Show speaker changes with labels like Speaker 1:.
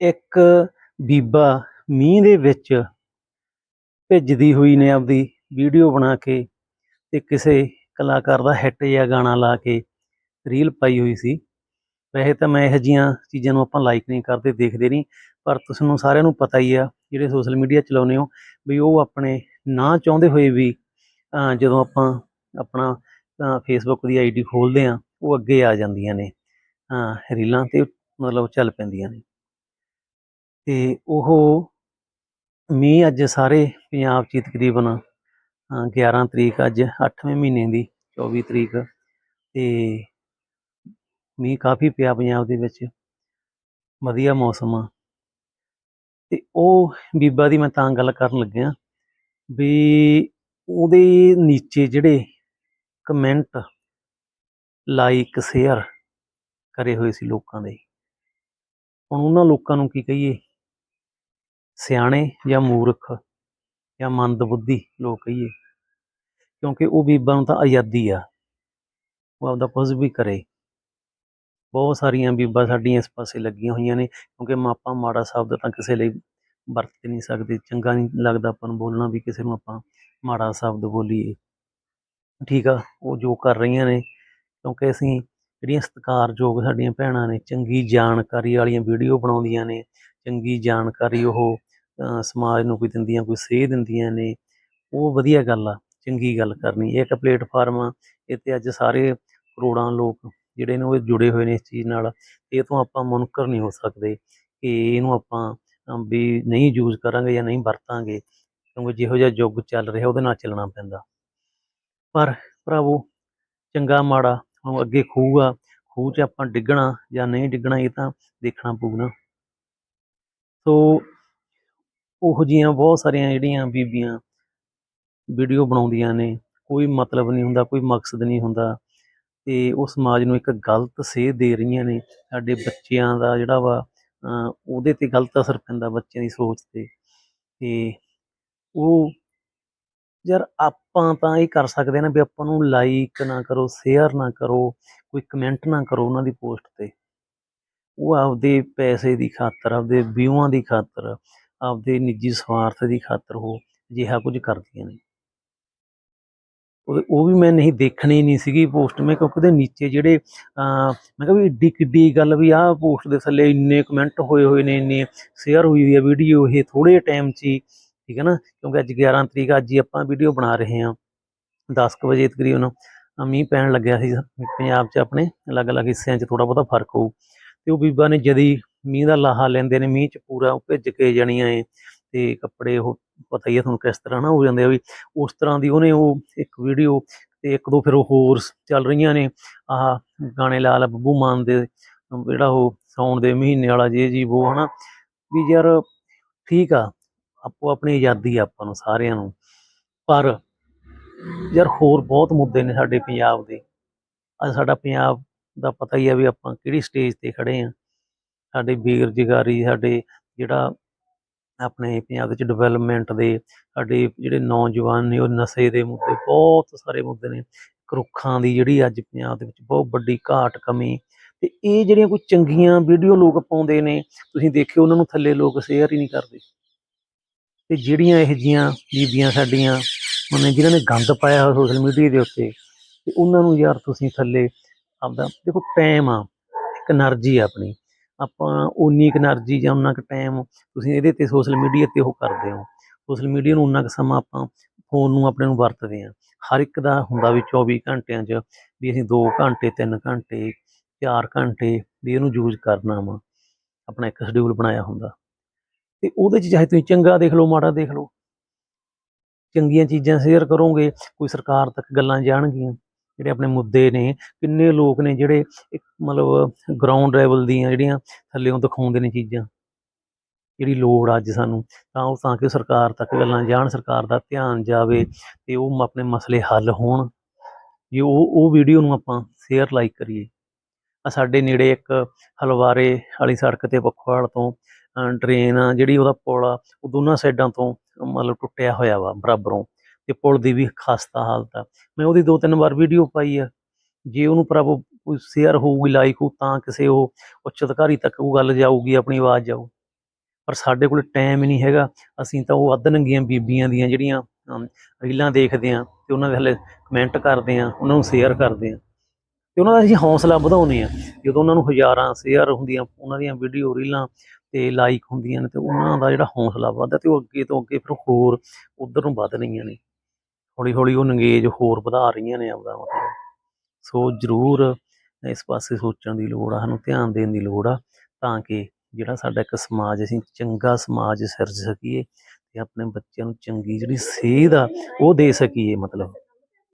Speaker 1: ਇੱਕ ਬੀਬਾ ਮੀਂਹ ਦੇ ਵਿੱਚ ਭਿੱਜਦੀ ਹੋਈ ਨੇ ਆਪਦੀ ਵੀਡੀਓ ਬਣਾ ਕੇ ਤੇ ਕਿਸੇ ਕਲਾਕਾਰ ਦਾ ਹਿੱਟ ਜਾਂ ਗਾਣਾ ਲਾ ਕੇ ਰੀਲ ਪਾਈ ਹੋਈ ਸੀ। ਵੈਸੇ ਤਾਂ ਮੈਂ ਇਹੋ ਜਿਹੀਆਂ ਚੀਜ਼ਾਂ ਨੂੰ ਆਪਾਂ ਲਾਈਕ ਨਹੀਂ ਕਰਦੇ, ਦੇਖਦੇ ਨਹੀਂ, ਪਰ ਤੁਹਾਨੂੰ ਸਾਰਿਆਂ ਨੂੰ ਪਤਾ ਹੀ ਆ ਜਿਹੜੇ ਸੋਸ਼ਲ ਮੀਡੀਆ ਚਲਾਉਂਦੇ ਹੋ ਵੀ ਉਹ ਆਪਣੇ ਨਾ ਚਾਹੁੰਦੇ ਹੋਏ ਵੀ ਜਦੋਂ ਆਪਾਂ ਆਪਣਾ ਫੇਸਬੁੱਕ ਦੀ ਆਈਡੀ ਖੋਲਦੇ ਆ ਉਹ ਅੱਗੇ ਆ ਜਾਂਦੀਆਂ ਨੇ ਰੀਲਾਂ ਤੇ ਮਤਲਬ ਚੱਲ ਪੈਂਦੀਆਂ ਨੇ। ਤੇ ਉਹ ਮੀਂਹ ਅੱਜ ਸਾਰੇ ਪੰਜਾਬ 'ਚ ਹੀ ਤਕਰੀਬਨ, ਅਹ 11 ਤਰੀਕ ਅੱਜ 8ਵੇਂ ਮਹੀਨੇ ਦੀ 24 ਤਰੀਕ ਤੇ ਮੀਂਹ ਕਾਫੀ ਪਿਆ ਪੰਜਾਬ ਦੇ ਵਿੱਚ। ਵਧੀਆ ਮੌਸਮ ਆ। ਤੇ ਉਹ ਬੀਬਾ ਦੀ ਮੈਂ ਤਾਂ ਗੱਲ ਕਰਨ ਲੱਗਿਆ ਵੀ ਉਹਦੇ ਨੀਚੇ ਜਿਹੜੇ ਕਮੈਂਟ ਲਾਈਕ ਸ਼ੇਅਰ ਕਰੇ ਹੋਏ ਸੀ ਲੋਕਾਂ ਦੇ। ਹੁਣ ਉਹਨਾਂ ਲੋਕਾਂ ਨੂੰ ਕੀ ਕਹੀਏ? ਸਿਆਣੇ ਜਾਂ ਮੂਰਖ ਜਾਂ ਮੰਦਬੁੱਧੀ ਲੋਕ ਕਹੀਏ, ਕਿਉਂਕਿ ਉਹ ਬੀਬਾ ਨੂੰ ਤਾਂ ਆਜ਼ਾਦੀ ਆ, ਉਹ ਆਪਦਾ ਕੁਝ ਵੀ ਕਰੇ। ਬਹੁਤ ਸਾਰੀਆਂ ਬੀਬਾ ਸਾਡੀਆਂ ਇਸ ਪਾਸੇ ਲੱਗੀਆਂ ਹੋਈਆਂ ਨੇ, ਕਿਉਂਕਿ ਮਾਪਾ ਮਾੜਾ ਸ਼ਬਦ ਤਾਂ ਕਿਸੇ ਲਈ ਵਰਤ ਨਹੀਂ ਸਕਦੇ, ਚੰਗਾ ਨਹੀਂ ਲੱਗਦਾ ਆਪਾਂ ਨੂੰ ਬੋਲਣਾ ਵੀ ਕਿਸੇ ਨੂੰ ਆਪਾਂ ਮਾੜਾ ਸ਼ਬਦ ਬੋਲੀਏ। ਠੀਕ ਆ, ਉਹ ਜੋ ਕਰ ਰਹੀਆਂ ਨੇ, ਕਿਉਂਕਿ ਅਸੀਂ ਜਿਹੜੀਆਂ ਸਤਿਕਾਰਯੋਗ ਸਾਡੀਆਂ ਭੈਣਾਂ ਨੇ, ਚੰਗੀ ਜਾਣਕਾਰੀ ਵਾਲੀਆਂ ਵੀਡੀਓ ਬਣਾਉਂਦੀਆਂ ਨੇ, ਚੰਗੀ ਜਾਣਕਾਰੀ ਉਹ ਸਮਾਜ ਨੂੰ ਕੋਈ ਦਿੰਦੀਆਂ, ਕੋਈ ਸੇਧ ਦਿੰਦੀਆਂ ਨੇ, ਉਹ ਵਧੀਆ ਗੱਲ ਆ, ਚੰਗੀ ਗੱਲ ਕਰਨੀ। ਇਹ ਇੱਕ ਪਲੇਟਫਾਰਮ ਆ, ਇੱਥੇ ਅੱਜ ਸਾਰੇ ਕਰੋੜਾਂ ਲੋਕ ਜਿਹੜੇ ਨੇ ਉਹ ਜੁੜੇ ਹੋਏ ਨੇ ਇਸ ਚੀਜ਼ ਨਾਲ ਇਹ ਤੋਂ ਆਪਾਂ ਮੁਨਕਰ ਨਹੀਂ ਹੋ ਸਕਦੇ ਕਿ ਇਹਨੂੰ ਆਪਾਂ ਵੀ ਨਹੀਂ ਯੂਜ਼ ਕਰਾਂਗੇ ਜਾਂ ਨਹੀਂ ਵਰਤਾਂਗੇ, ਕਿਉਂਕਿ ਜਿਹੋ ਜਿਹਾ ਯੁੱਗ ਚੱਲ ਰਿਹਾ ਉਹਦੇ ਨਾਲ ਚੱਲਣਾ ਪੈਂਦਾ। ਪਰ ਭਰਾਵੋ, ਚੰਗਾ ਮਾੜਾ ਹੁਣ ਅੱਗੇ ਖੂਹ ਆ, ਖੂਹ 'ਚ ਆਪਾਂ ਡਿੱਗਣਾ ਜਾਂ ਨਹੀਂ ਡਿੱਗਣਾ, ਇਹ ਤਾਂ ਦੇਖਣਾ ਪਊਗਾ ਸੋ ਉਹੋ ਜਿਹੀਆਂ ਬਹੁਤ ਸਾਰੀਆਂ ਜਿਹੜੀਆਂ ਬੀਬੀਆਂ ਵੀਡੀਓ ਬਣਾਉਂਦੀਆਂ ਨੇ, ਕੋਈ ਮਤਲਬ ਨਹੀਂ ਹੁੰਦਾ, ਕੋਈ ਮਕਸਦ ਨਹੀਂ ਹੁੰਦਾ ਤੇ ਉਹ ਸਮਾਜ ਨੂੰ ਇੱਕ ਗਲਤ ਸੇਧ ਦੇ ਰਹੀਆਂ ਨੇ ਸਾਡੇ ਬੱਚਿਆਂ ਦਾ ਜਿਹੜਾ ਵਾ ਉਹਦੇ ਤੇ ਗਲਤ ਅਸਰ ਪੈਂਦਾ ਬੱਚਿਆਂ ਦੀ ਸੋਚ ਤੇ ਤੇ ਉਹ ਯਾਰ ਆਪਾਂ ਤਾਂ ਇਹ ਕਰ ਸਕਦੇ ਨਾ ਵੀ ਆਪਾਂ ਨੂੰ ਲਾਈਕ ਨਾ ਕਰੋ ਸ਼ੇਅਰ ਨਾ ਕਰੋ, ਕੋਈ ਕਮੈਂਟ ਨਾ ਕਰੋ ਉਹਨਾਂ ਦੀ ਪੋਸਟ ਤੇ। ਉਹ ਆਪਦੇ ਪੈਸੇ ਦੀ ਖਾਤਰ, ਆਪਦੇ ਵਿਊਆਂ ਦੀ ਖਾਤਰ ਆਪਦੇ ਨਿੱਜੀ ਸਵਾਰਥ ਦੀ ਖਾਤਰ ਉਹ ਅਜਿਹਾ ਕੁਝ ਕਰਦੀਆਂ ਨੇ। ਉਹ ਉਹ ਵੀ ਮੈਂ ਨਹੀਂ ਦੇਖਣੀ ਨਹੀਂ ਸੀਗੀ ਪੋਸਟ, ਮੈਂ ਕਿਉਂਕਿ ਉਹਦੇ ਨੀਚੇ ਜਿਹੜੇ ਮੈਂ ਕਿਹਾ ਵੀ ਏਡੀ ਕਿੱਡੀ ਗੱਲ ਵੀ ਆਹ ਪੋਸਟ ਦੇ ਥੱਲੇ ਇੰਨੇ ਕਮੈਂਟ ਹੋਏ ਹੋਏ ਨੇ, ਇੰਨੇ ਸ਼ੇਅਰ ਹੋਈ ਹੋਈ ਹੈ ਵੀਡੀਓ ਇਹ ਥੋੜੇ ਟਾਈਮ 'ਚ ਹੀ, ਠੀਕ ਹੈ ਨਾ? ਕਿਉਂਕਿ ਅੱਜ 11 ਤਰੀਕ ਅੱਜ ਹੀ ਆਪਾਂ ਵੀਡੀਓ ਬਣਾ ਰਹੇ ਹਾਂ। 10 ਕੁ ਵਜੇ ਤਕਰੀਬਨ ਮੀਂਹ ਪੈਣ ਲੱਗਿਆ ਸੀ, ਪੰਜਾਬ 'ਚ ਆਪਣੇ ਅਲੱਗ-ਅਲੱਗ ਹਿੱਸਿਆਂ 'ਚ ਥੋੜਾ ਬਹੁਤਾ ਫ਼ਰਕ ਹੋਊ। ਤੇ ਉਹ ਬੀਬਾ ਨੇ ਜਦੀ ਮੀਂਹ ਦਾ ਲਾਹਾ ਲੈਂਦੇ ਨੇ, ਮੀਂਹ 'ਚ ਪੂਰਾ ਉਹ ਭਿੱਜ ਕੇ ਜਾਣੀਆਂ ਏ, ਤੇ ਕੱਪੜੇ ਉਹ ਪਤਾ ਹੀ ਹੈ ਤੁਹਾਨੂੰ ਕਿਸ ਤਰ੍ਹਾਂ ਨਾ ਹੋ ਜਾਂਦੇ ਆ ਵੀ ਉਸ ਤਰ੍ਹਾਂ ਦੀ ਉਹਨੇ ਉਹ ਇੱਕ ਵੀਡੀਓ ਤੇ ਇੱਕ ਦੋ ਫਿਰ ਉਹ ਹੋਰ ਚੱਲ ਰਹੀਆਂ ਨੇ, ਆਹ ਗਾਣੇ ਲਾ ਲਾ ਬੱਬੂ ਮਾਨ ਦੇ, ਜਿਹੜਾ ਉਹ ਸੌਣ ਦੇ ਮਹੀਨੇ ਵਾਲਾ ਜੇ ਜੀ ਉਹ ਹਨਾ, ਵੀ ਯਾਰ ਠੀਕ ਆ, ਆਪੋ ਆਪਣੀ ਆਜ਼ਾਦੀ ਆ ਆਪਾਂ ਨੂੰ ਸਾਰਿਆਂ ਨੂੰ, ਪਰ ਯਾਰ ਹੋਰ ਬਹੁਤ ਮੁੱਦੇ ਨੇ ਸਾਡੇ ਪੰਜਾਬ ਦੇ, ਅੱਜ ਸਾਡਾ ਪੰਜਾਬ ਦਾ ਪਤਾ ਹੀ ਆ ਵੀ ਆਪਾਂ ਕਿਹੜੀ ਸਟੇਜ ਤੇ ਖੜੇ ਆ। ਸਾਡੇ ਬੇਰੁਜ਼ਗਾਰੀ ਸਾਡੇ ਜਿਹੜਾ ਆਪਣੇ ਪੰਜਾਬ ਵਿੱਚ ਡਿਵੈਲਪਮੈਂਟ ਦੇ ਸਾਡੇ ਜਿਹੜੇ ਨੌਜਵਾਨ ਨੇ, ਉਹ ਨਸ਼ੇ ਦੇ ਮੁੱਦੇ ਬਹੁਤ ਸਾਰੇ ਮੁੱਦੇ ਨੇ। ਕਰੁੱਖਾਂ ਦੀ ਜਿਹੜੀ ਅੱਜ ਪੰਜਾਬ ਦੇ ਵਿੱਚ ਬਹੁਤ ਵੱਡੀ ਘਾਟ ਕਮੀ ਤੇ ਇਹ ਜਿਹੜੀਆਂ ਕੋਈ ਚੰਗੀਆਂ ਵੀਡੀਓ ਲੋਕ ਪਾਉਂਦੇ ਨੇ, ਤੁਸੀਂ ਦੇਖਿਓ ਉਹਨਾਂ ਨੂੰ ਥੱਲੇ ਲੋਕ ਸ਼ੇਅਰ ਹੀ ਨਹੀਂ ਕਰਦੇ। ਤੇ ਜਿਹੜੀਆਂ ਇਹ ਜੀਆਂ ਬੀਬੀਆਂ ਸਾਡੀਆਂ, ਉਹਨੇ ਜਿਹਨਾਂ ਨੇ ਗੰਦ ਪਾਇਆ ਹੋਇਆ ਸੋਸ਼ਲ ਮੀਡੀਆ ਦੇ ਉੱਤੇ, ਤੇ ਉਹਨਾਂ ਨੂੰ ਯਾਰ ਤੁਸੀਂ ਥੱਲੇ ਆਪਦਾ, ਦੇਖੋ ਟਾਈਮ ਆ, ਇੱਕ એનર્ਜੀ ਆਪਣੀ। ਆਪਾਂ ਉਨੀ ਕੁ એનર્ਜੀ ਜਾਂ ਉਨਾ ਕੁ ਟਾਈਮ ਤੁਸੀਂ ਇਹਦੇ ਤੇ ਸੋਸ਼ਲ ਮੀਡੀਆ ਤੇ ਉਹ ਕਰਦੇ ਹੋ। ਸੋਸ਼ਲ ਮੀਡੀਆ ਨੂੰ ਉਨਾ ਕੁ ਸਮਾਂ ਆਪਾਂ ਫੋਨ ਨੂੰ ਆਪਣੇ ਨੂੰ ਵਰਤਦੇ ਆ ਹਰ ਇੱਕ ਦਾ ਹੁੰਦਾ ਵੀ 24 ਘੰਟਿਆਂ 'ਚ ਵੀ ਅਸੀਂ 2 ਘੰਟੇ 3 ਘੰਟੇ 4 ਘੰਟੇ ਵੀ ਇਹਨੂੰ ਯੂਜ਼ ਕਰਨਾ ਵਾ। ਆਪਣਾ ਇੱਕ ਸ਼ਡਿਊਲ ਬਣਾਇਆ ਹੁੰਦਾ। ਤੇ ਉਹਦੇ 'ਚ ਚਾਹੇ ਤੁਸੀਂ ਚੰਗਾ ਦੇਖ ਲਓ, ਮਾੜਾ ਦੇਖ ਲਓ। ਚੰਗੀਆਂ ਚੀਜ਼ਾਂ ਸ਼ੇਅਰ ਕਰੋਗੇ, ਕੋਈ ਸਰਕਾਰ ਤੱਕ ਗੱਲਾਂ ਜਾਣਗੀਆਂ। ਜਿਹੜੇ ਆਪਣੇ ਮੁੱਦੇ ਨੇ, ਕਿੰਨੇ ਲੋਕ ਨੇ ਜਿਹੜੇ ਇੱਕ ਮਤਲਬ ਗਰਾਊਂਡ ਲੈਵਲ ਦੀਆਂ ਜਿਹੜੀਆਂ ਥੱਲੇੋਂ ਦਿਖਾਉਂਦੇ ਨੇ ਚੀਜ਼ਾਂ। ਜਿਹੜੀ ਲੋੜ ਆ ਅੱਜ ਸਾਨੂੰ, ਤਾਂ ਉਹ ਤਾਂ ਕਿ ਸਰਕਾਰ ਤੱਕ ਗੱਲਾਂ ਜਾਣ, ਸਰਕਾਰ ਦਾ ਧਿਆਨ ਜਾਵੇ ਤੇ ਉਹ ਆਪਣੇ ਮਸਲੇ ਹੱਲ ਹੋਣ। ਜੇ ਉਹ ਉਹ ਵੀਡੀਓ ਨੂੰ ਆਪਾਂ ਸ਼ੇਅਰ ਲਾਈਕ ਕਰੀਏ। ਆ ਸਾਡੇ ਨੇੜੇ ਇੱਕ ਹਲਵਾਰੇ ਵਾਲੀ ਸੜਕ ਤੇ ਪਖਵਾਲ ਤੋਂ ਡਰੇਨ ਆ, ਜਿਹੜੀ ਉਹਦਾ ਪੁਲ ਆ ਉਹ ਦੋਨਾਂ ਸਾਈਡਾਂ ਤੋਂ ਮਤਲਬ ਟੁੱਟਿਆ ਹੋਇਆ ਵਾ, ਬਰਾਬਰੋਂ। ਤੇ ਪੁਲ ਦੀ ਵੀ ਖਸਤਾ ਹਾਲਤ ਆ। ਮੈਂ ਉਹਦੀ ਦੋ ਤਿੰਨ ਵਾਰ ਵੀਡੀਓ ਪਾਈ ਆ। ਜੇ ਉਹਨੂੰ ਪ੍ਰਭੂ ਕੋਈ ਸ਼ੇਅਰ ਹੋਊਗੀ ਲਾਈਕ ਹੋ ਤਾਂ ਕਿਸੇ ਉਹ ਉੱਚ ਅਧਿਕਾਰੀ ਤੱਕ ਉਹ ਗੱਲ ਜਾਊਗੀ, ਆਪਣੀ ਆਵਾਜ਼ ਜਾਊ। ਪਰ ਸਾਡੇ ਕੋਲ ਟਾਈਮ ਹੀ ਨਹੀਂ ਹੈਗਾ। ਅਸੀਂ ਤਾਂ ਉਹ ਅੱਧ ਨੰਗੀਆਂ ਬੀਬੀਆਂ ਦੀਆਂ ਜਿਹੜੀਆਂ ਰੀਲਾਂ ਦੇਖਦੇ ਆ ਤੇ ਉਹਨਾਂ ਦੇ ਹਲੇ ਕਮੈਂਟ ਕਰਦੇ ਆ ਉਹਨਾਂ ਨੂੰ ਸ਼ੇਅਰ ਕਰਦੇ ਆ ਤੇ ਉਹਨਾਂ ਦਾ ਅਸੀਂ ਹੌਸਲਾ ਵਧਾਉਂਦੇ ਆ ਜਦੋਂ ਉਹਨਾਂ ਨੂੰ ਹਜ਼ਾਰਾਂ ਸ਼ੇਅਰ ਹੁੰਦੀਆਂ, ਉਹਨਾਂ ਦੀਆਂ ਵੀਡੀਓ ਰੀਲਾਂ ਤੇ ਲਾਈਕ ਹੁੰਦੀਆਂ ਨੇ ਤੇ ਉਹਨਾਂ ਦਾ ਜਿਹੜਾ ਹੌਸਲਾ ਵੱਧਦਾ ਤੇ ਉਹ ਅੱਗੇ ਤੋਂ ਅੱਗੇ ਫਿਰ ਹੋਰ ਉਧਰ ਨੂੰ ਵੱਧ ਰਹੀਆਂ ਨੇ। ਹੌਲੀ ਹੌਲੀ ਉਹ ਨੰਗੇਜ ਹੋਰ ਵਧਾ ਰਹੀਆਂ ਨੇ ਆਪਦਾ ਮਤਲਬ। ਸੋ ਜ਼ਰੂਰ ਇਸ ਪਾਸੇ ਸੋਚਣ ਦੀ ਲੋੜ ਆ, ਸਾਨੂੰ ਧਿਆਨ ਦੇਣ ਦੀ ਲੋੜ ਆ, ਤਾਂ ਕਿ ਜਿਹੜਾ ਸਾਡਾ ਇੱਕ ਸਮਾਜ, ਅਸੀਂ ਚੰਗਾ ਸਮਾਜ ਸਿਰਜ ਸਕੀਏ ਤੇ ਆਪਣੇ ਬੱਚਿਆਂ ਨੂੰ ਚੰਗੀ ਜਿਹੜੀ ਸੇਧ ਆ, ਉਹ ਦੇ ਸਕੀਏ ਮਤਲਬ।